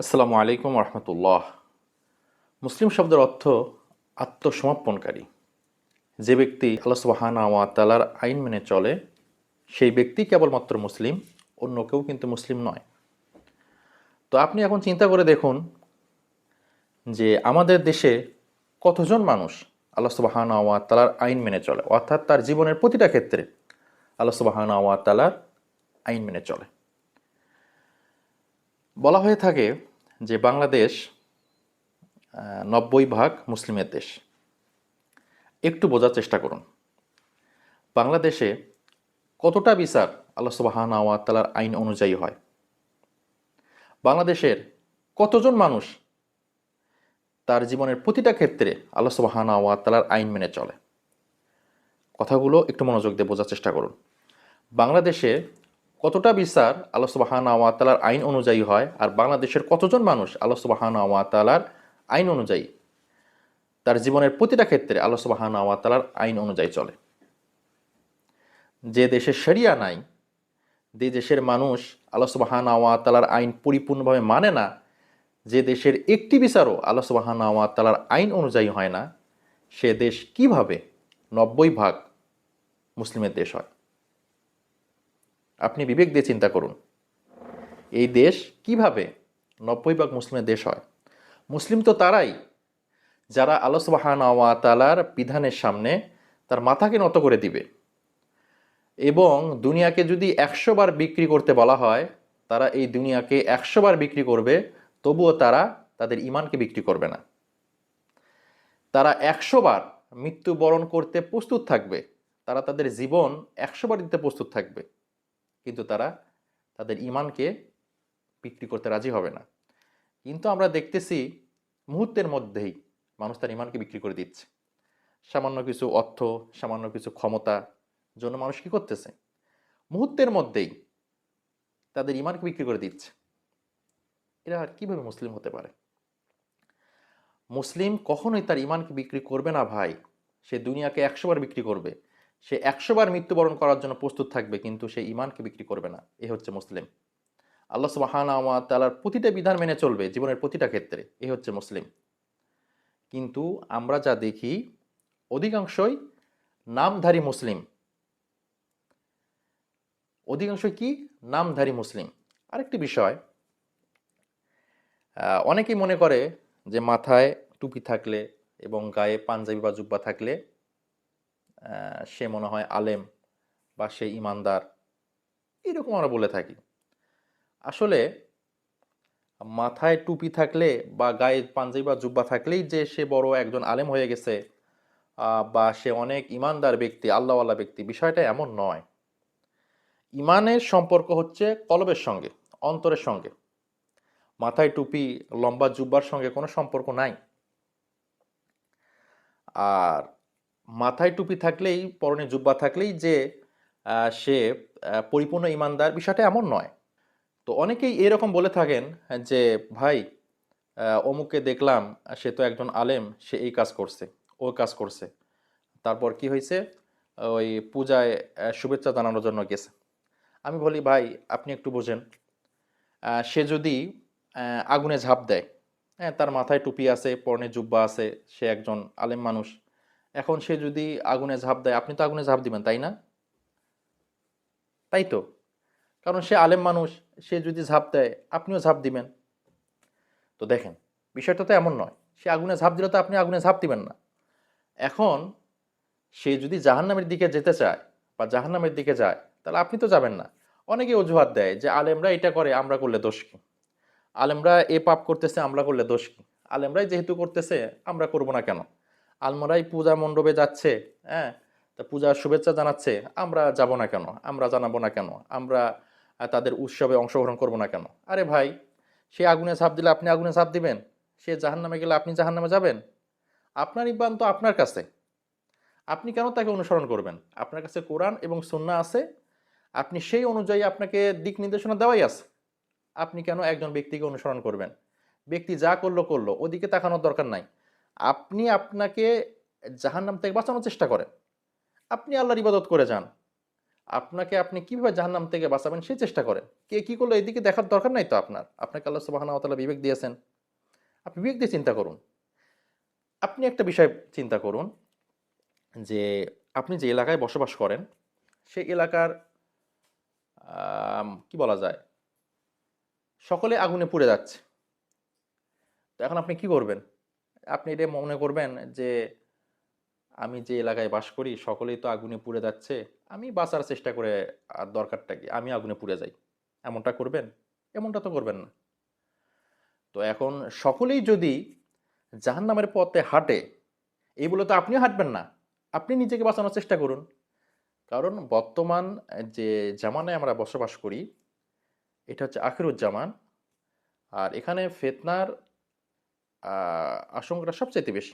আসসালামু আলাইকুম রহমতুল্লাহ মুসলিম শব্দের অর্থ আত্মসমর্পণকারী। যে ব্যক্তি আল্লাহ সুবাহানা আইন মেনে চলে, সেই ব্যক্তি কেবলমাত্র মুসলিম, অন্য কেউ কিন্তু মুসলিম নয়। তো আপনি এখন চিন্তা করে দেখুন যে আমাদের দেশে কতজন মানুষ আল্লাহ সুবাহানা ওয়া তালার আইন মেনে চলে, অর্থাৎ তার জীবনের প্রতিটা ক্ষেত্রে আল্লাহ সুবাহানা ওয়া তালার আইন মেনে চলে। বলা হয়ে থাকে যে বাংলাদেশ নব্বই ভাগ মুসলিমের দেশ। একটু বোঝার চেষ্টা করুন। বাংলাদেশে কতটা বিচার আল্লাহ সুবাহানা তালার আইন অনুযায়ী হয়? বাংলাদেশের কতজন মানুষ তার জীবনের প্রতিটা ক্ষেত্রে আল্লাহ সুবাহানা তালার আইন মেনে চলে? কথাগুলো একটু মনোযোগ দিয়ে বোঝার চেষ্টা করুন। বাংলাদেশে কতটা বিচার আল্লাহ সুবাহানা ওয়া তালার আইন অনুযায়ী হয় আর বাংলাদেশের কতজন মানুষ আল্লাহ সুবাহানা ওয়া তালার আইন অনুযায়ী? তার জীবনের প্রতিটা ক্ষেত্রে আল্লাহ সুবাহানা ওয়া তালার আইন অনুযায়ী চলে। যে দেশে শরিয়া নাই, যে দেশের মানুষ আল্লাহ সুবাহানা ওয়া তালার আইন পরিপূর্ণভাবে মানে না, যে দেশের একটি বিচারও আল্লাহ সুবাহানা ওয়া তালার আইন অনুযায়ী হয় না, সে দেশ কীভাবে নব্বই ভাগ মুসলিমের দেশ হয়? আপনি বিবেক দিয়ে চিন্তা করুন। এই দেশ কীভাবে নব্বই ভাগ মুসলিমের দেশ হয়? মুসলিম তো তারাই। যারা আল্লাহ সুবাহান তালার বিধানের সামনে তার মাথাকে নত করে দিবে। এবং দুনিয়াকে যদি একশো বার বিক্রি করতে বলা হয়, তারা এই দুনিয়াকে একশো বার বিক্রি করবে, তবুও তারা তাদের ইমানকে বিক্রি করবে না। তারা একশো বার মৃত্যুবরণ করতে প্রস্তুত থাকবে। তারা তাদের জীবন একশো বার দিতে প্রস্তুত থাকবে। কিন্তু তারা তাদের ইমানকে বিক্রি করতে রাজি হবে না। কিন্তু আমরা দেখতেছি মুহূর্তের মধ্যেই মানুষ তার ইমানকে বিক্রি করে দিচ্ছে। সামান্য কিছু অর্থ, সামান্য কিছু ক্ষমতা জন্য মানুষ কী করতেছে? মুহূর্তের মধ্যেই তাদের ইমানকে বিক্রি করে দিচ্ছে। এরা আর কীভাবে মুসলিম হতে পারে? মুসলিম কখনোই তার ইমানকে বিক্রি করবে না ভাই। সে দুনিয়াকে একশোবার বিক্রি করবে। সে একশো বার মৃত্যুবরণ করার জন্য প্রস্তুত থাকবে, কিন্তু সে ইমানকে বিক্রি করবে না। এ হচ্ছে মুসলিম। আল্লাহ সুবাহানা তালার প্রতিটা বিধান মেনে চলবে জীবনের প্রতিটা ক্ষেত্রে। এ হচ্ছে মুসলিম। কিন্তু আমরা যা দেখি, অধিকাংশই নামধারী মুসলিম। অধিকাংশই কি? নামধারী মুসলিম। আরেকটি বিষয় অনেকেই মনে করে যে মাথায় টুপি থাকলে এবং গায়ে পাঞ্জাবি বা জুব্বা থাকলে সে মনে হয় আলেম বা সে ইমানদার। এরকম আমরা বলে থাকি। আসলে মাথায় টুপি থাকলে বা গায়ে পাঞ্জাবি বা জুব্বা থাকলেই যে সে বড় একজন আলেম হয়ে গেছে বা সে অনেক ইমানদার ব্যক্তি, আল্লাহওয়ালা ব্যক্তি, বিষয়টা এমন নয়। ইমানের সম্পর্ক হচ্ছে কলবের সঙ্গে, অন্তরের সঙ্গে। মাথায় টুপি, লম্বা জুব্বার সঙ্গে কোনো সম্পর্ক নাই। আর মাথায় টুপি থাকলেই, পরনে জুব্বা থাকলেই যে সে পরিপূর্ণ ইমানদার বিষয়টা এমন নয়। তো অনেকেই এরকম বলে থাকেন যে, ভাই অমুককে দেখলাম, সে তো একজন আলেম, সে এই কাজ করছে, ও কাজ করছে। তারপর কি হয়েছে? ওই পূজায় শুভেচ্ছা জানানোর জন্য গেছে। আমি বলি, ভাই, আপনি একটু বোঝেন। সে যদি আগুনে ঝাঁপ দেয় হ্যাঁ তার মাথায় টুপি আছে, পরনে জুব্বা আছে, সে একজন আলেম মানুষ এখন সে যদি আগুনে ঝাঁপ দেয়, আপনি তো আগুনে ঝাঁপ দিবেন, তাই না? তাই তো। কারণ সে আলেম মানুষ, সে যদি ঝাঁপ দেয়, আপনিও ঝাঁপ দিবেন। তো দেখেন, বিষয়টা তো এমন নয়। সে আগুনে ঝাঁপ দিলে তো আপনি আগুনে ঝাঁপ দিবেন না। এখন সে যদি জাহান্নামের দিকে যেতে চায় বা জাহান্নামের দিকে যায়, তাহলে আপনি তো যাবেন না। অনেকে অজুহাত দেয় যে, আলেমরা এটা করে, আমরা করলে দোষ কি? আলেমরা এ পাপ করতেছে, আমরা করলে দোষ কি? আলেমরাই যেহেতু করতেছে, আমরা করব না কেন? আলমরাই পূজা মণ্ডপে যাচ্ছে হ্যাঁ? তা পূজার শুভেচ্ছা জানাচ্ছে, আমরা যাব না কেন? আমরা জানাব না কেন? আমরা তাদের উৎসবে অংশগ্রহণ করব না কেন? আরে ভাই, সে আগুনে ঝাঁপ দিলে আপনি আগুনে ঝাঁপ দিবেন? সে জাহান্নামে গেলে আপনি জাহান্নামে যাবেন? আপনার ইবান তো আপনার কাছে। আপনি কেন তাকে অনুসরণ করবেন? আপনার কাছে কোরআন এবং সুন্না আছে। আপনি সেই অনুযায়ী আপনাকে দিক নির্দেশনা দেওয়াই আছে। আপনি কেন একজন ব্যক্তিকে অনুসরণ করবেন? ব্যক্তি যা করল করল, ওদিকে তাকানোর দরকার নাই। আপনি আপনাকে জাহান্নাম থেকে বাঁচানোর চেষ্টা করেন। আপনি আল্লাহর ইবাদত করে যান। আপনাকে আপনি কীভাবে জাহান্নাম থেকে বাঁচাবেন সেই চেষ্টা করেন। কে কী করল এদিকে দেখার দরকার নাই তো আপনার। আপনাকে আল্লাহ সুবাহানা তালা বিবেক দিয়েছেন। আপনি বিবেক দিয়ে চিন্তা করুন। আপনি একটা বিষয় চিন্তা করুন যে আপনি যে এলাকায় বসবাস করেন, সেই এলাকার কি বলা যায়, সকলে আগুনে পুড়ে যাচ্ছে। তো এখন আপনি কি করবেন? আপনি এটা মনে করবেন যে, আমি যে এলাকায় বাস করি, সকলেই তো আগুনে পুড়ে যাচ্ছে, আমি বাঁচার চেষ্টা করে আর দরকারটা কি? আমি আগুনে পুড়ে যাই। এমনটা করবেন? এমনটা তো করবেন না। তো এখন সকলেই যদি জাহান্নামের পথে হাঁটে, এই বলে তো আপনিও হাঁটবেন না। আপনি নিজেকে বাঁচানোর চেষ্টা করুন। কারণ বর্তমান যে জামানায় আমরা বসবাস করি, এটা হচ্ছে আখিরুজ্জামান। আর এখানে ফেতনার আশঙ্কাটা সবচাইতে বেশি।